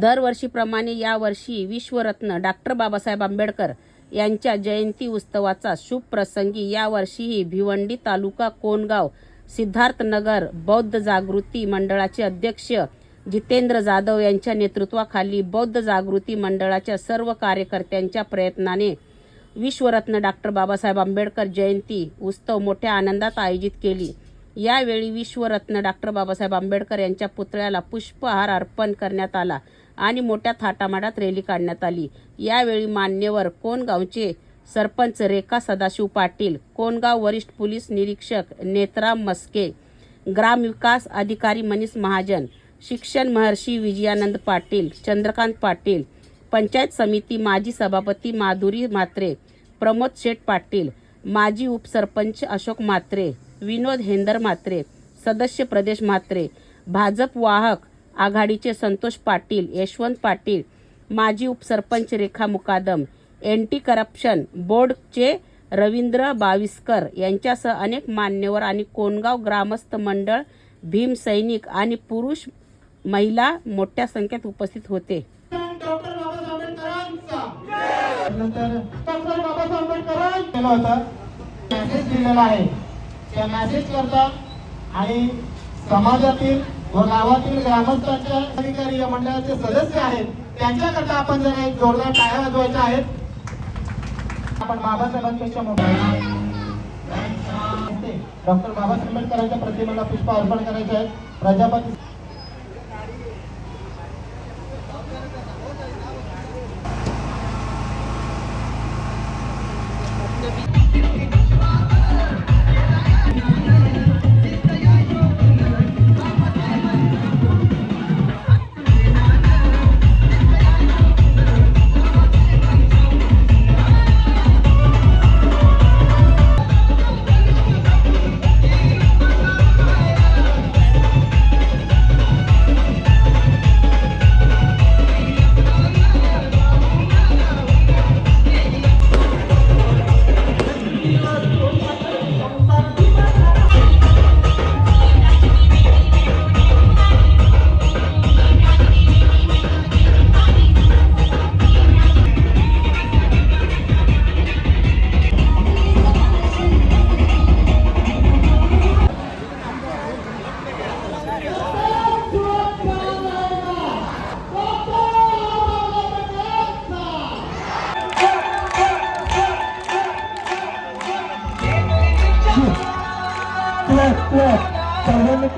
दरवर्षीप्रमाणे यावर्षी विश्वरत्न डॉक्टर बाबासाहेब आंबेडकर यांच्या जयंती उत्सवाचा शुभ प्रसंगी यावर्षीही भिवंडी तालुका कोनगाव सिद्धार्थनगर बौद्ध जागृती मंडळाचे अध्यक्ष जितेंद्र जाधव यांच्या नेतृत्वाखाली बौद्ध जागृती मंडळाच्या सर्व कार्यकर्त्यांच्या प्रयत्नाने विश्वरत्न डॉक्टर बाबासाहेब आंबेडकर जयंती उत्सव मोठ्या आनंदात आयोजित केली. यावेळी विश्वरत्न डॉक्टर बाबासाहेब आंबेडकर यांच्या पुतळ्याला पुष्पहार अर्पण करण्यात आला. आणि मोठ्या थाटामाटात रॅली काढण्यात आली. यावेळी मान्यवर कोणगावचे सरपंच रेखा सदाशिव पाटील कोणगाव वरिष्ठ पोलीस निरीक्षक नेत्राम मस्के ग्रामविकास अधिकारी मनीष महाजन शिक्षण महर्षी विजयानंद पाटील चंद्रकांत पाटील पंचायत समिती माजी सभापती माधुरी म्हात्रे प्रमोद शेठ पाटील माजी उपसरपंच अशोक म्हात्रे विनोद हेंदर म्हात्रे सदस्य प्रदेश म्हात्रे भाजप वाहक आघाडीचे संतोष पाटील यशवंत पाटील माजी उपसरपंच रेखा मुकादम एंटी करप्शन बोर्डचे रवींद्र बाविस्कर यांच्यासह अनेक मान्यवर आणि कोणगाव ग्रामस्थ मंडळ भीम सैनिक आणि पुरुष महिला मोठ्या संख्येत उपस्थित होते. मेसेज दिलेला आहे त्या मेसेज करता आणि समाजातील व गावातील ग्रामस्थांच्या अधिकारी या मंडळाचे सदस्य आहेत. त्यांच्याकरता आपण जर एक जोरदार टाळ्या वाजवायच्या आहेत. आपण बाबासाहेबांपेक्षा मोठा डॉक्टर बाबासाहेब आंबेडकरांच्या प्रतिमेला पुष्प अर्पण करायचे आहेत प्रजापती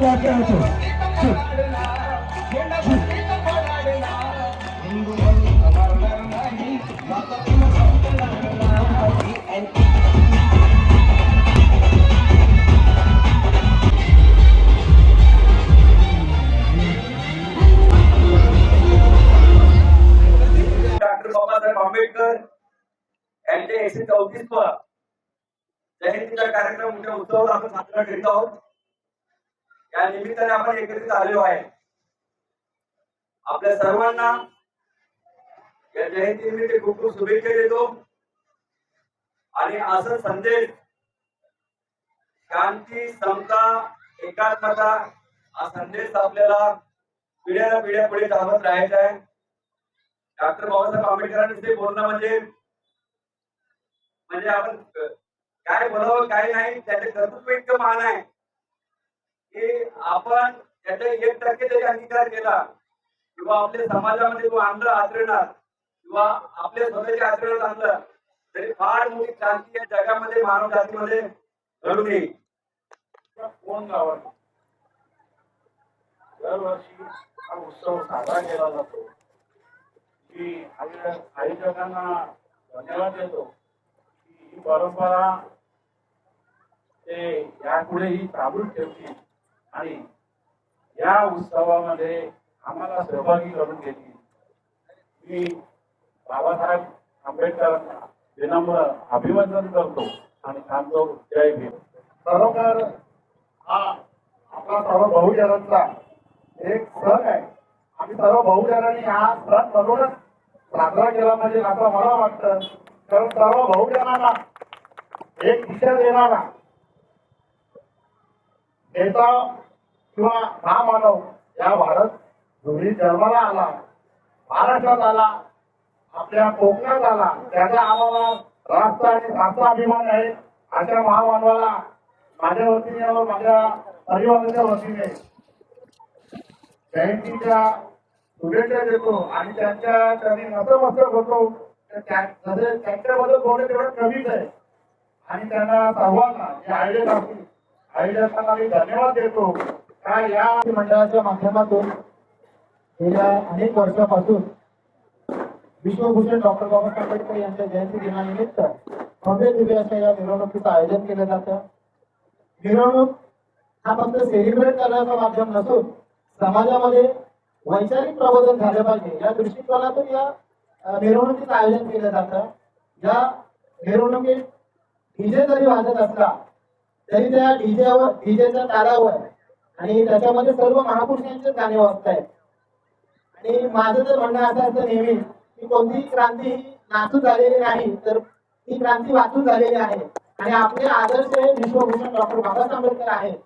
डॉक्टर आंबेडकर यांचे एकशे चौतीसवा जयंतीचा कार्यक्रम उद्या उत्सव आपण साजरा करीत आहोत. या निमित्ताने आपण एकत्रित आलेलो आहे. आपल्या सर्वांना या जयंती निमित्त खूप खूप शुभेच्छा देतो. आणि असं संदेश शांती समता एकात्मता हा संदेश आपल्याला पिढ्याला पिढ्या पुढे चालवत राहायचा आहे. डॉक्टर बाबासाहेब आंबेडकरांविषयी बोलणं म्हणजे म्हणजे आपण काय बोलावं काय नाही त्याचे कर्तृत्व इतकं मान आहे. की आपण त्याचा एक टक्के जरी अंगीकार केला. किंवा आपल्या समाजामध्ये तो आणलं आचरणार किंवा आपल्या स्वतःच्या आचरणात आणलं तरी फार मोठी क्रांती या जगामध्ये मानव जातीमध्ये घडून येईल कोण गावात? दरवर्षी हा उत्सव साजरा केला जातो. की आई आई जगांना धन्यवाद देतो की ही परंपरा ते यापुढेही चालू ठेवतील. आणि या उत्सवामध्ये आम्हाला सहभागी करून घेतली. मी बाबासाहेब आंबेडकरांना विनम्र अभिवादन करतो आणि सांगतो जय भीम. खरोखर हा आपला सर्व बहुजनांचा एक सण आहे. आम्ही सर्व बहुजनांनी हा सण म्हणूनच साजरा केला म्हणजे असं मला वाटतं कारण सर्व बहुजनांना एक दिशा देणारा नेता किंवा महामानव या भारत दोन्ही जन्माला आला. महाराष्ट्रात आला. आपल्या कोकणात आला. त्याचा आम्हाला राष्ट्र आणि राष्ट्र अभिमान आहे. अशा महामानवाला माझ्या वतीने व माझ्या परिवाराच्या वतीने जयंतीच्या शुभेच्छा देतो आणि त्यांच्या त्यांनी नतमस्तक होतो. तर त्या- त्यांच्याबद्दल बोलणे तेवढं कमीच आहे. आणि त्यांना सर्वांना जे आयोजक असतील आयोजकांना मी धन्यवाद देतो. का या मंडळाच्या माध्यमातून गेल्या अनेक वर्षापासून विश्वभूषण डॉक्टर बाबासाहेब आंबेडकर यांच्या जयंती दिनानिमित्त भव्य दिव्य अशा या मिरवणुकीचं आयोजन केलं जातं. मिरवणूक हा फक्त सेलिब्रेट करण्याचं माध्यम नसून समाजामध्ये वैचारिक प्रबोधन झालं पाहिजे. या दृष्टिकोनातून या अ, मिरवणुकीचं आयोजन केलं जातं. या मिरवणुकीत डीजे जरी वाजत असला तरी त्या डीजेवर डीजेच्या तारावर. आणि त्याच्यामध्ये सर्व महापुरुषांचे गाणे वाजतायत. आणि माझं जर म्हणणं असं असतं नेहमी की कोणतीही क्रांती ही नाचू झालेली नाही तर ही क्रांती वाचून झालेली आहे. आणि आपले आदर्श हे विश्वभूषण डॉक्टर बाबासाहेब आंबेडकर आहेत.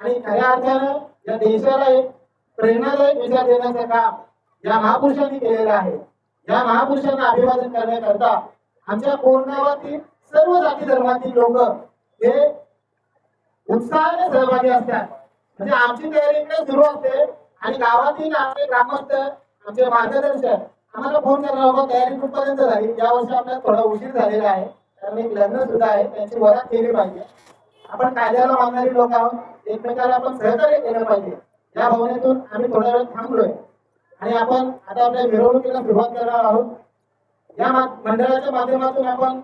आणि खऱ्या अर्थानं या देशाला एक प्रेरणादायक विचार देण्याचं काम या महापुरुषांनी केलेलं आहे. या महापुरुषांना अभिवादन करण्याकरता आमच्या कोरगावातील सर्व जाती धर्मातील लोक हे उत्साहाने सहभागी असतात. म्हणजे आमची तयारी इकडे सुरू असते. आणि गावातील आमचे ग्रामस्थ आमचे मार्गदर्शक आम्हाला फोन करणार बाबा तयारी कुठपर्यंत झाली? या वर्षी आपल्याला थोडा उशीर झालेला आहे. कारण एक लग्न सुद्धा आहे. त्यांची वरात केली पाहिजे. आपण कायद्याला मानणारी लोक आहोत. एकमेकाला आपण सहकार्य केलं पाहिजे. या भावनेतून आम्ही थोडा वेळ थांबलोय. आणि आपण आता आपल्या मिरवणुकीला सुरुवात करणार आहोत. या मंडळाच्या माध्यमातून आपण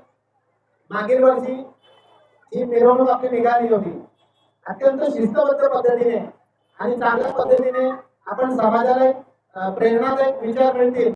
मागील वर्षी ही मिरवणूक आपली निघाली होती अत्यंत शिस्तबद्ध पद्धतीने आणि चांगल्या पद्धतीने आपण समाजाला प्रेरणादायक विचार मिळतील.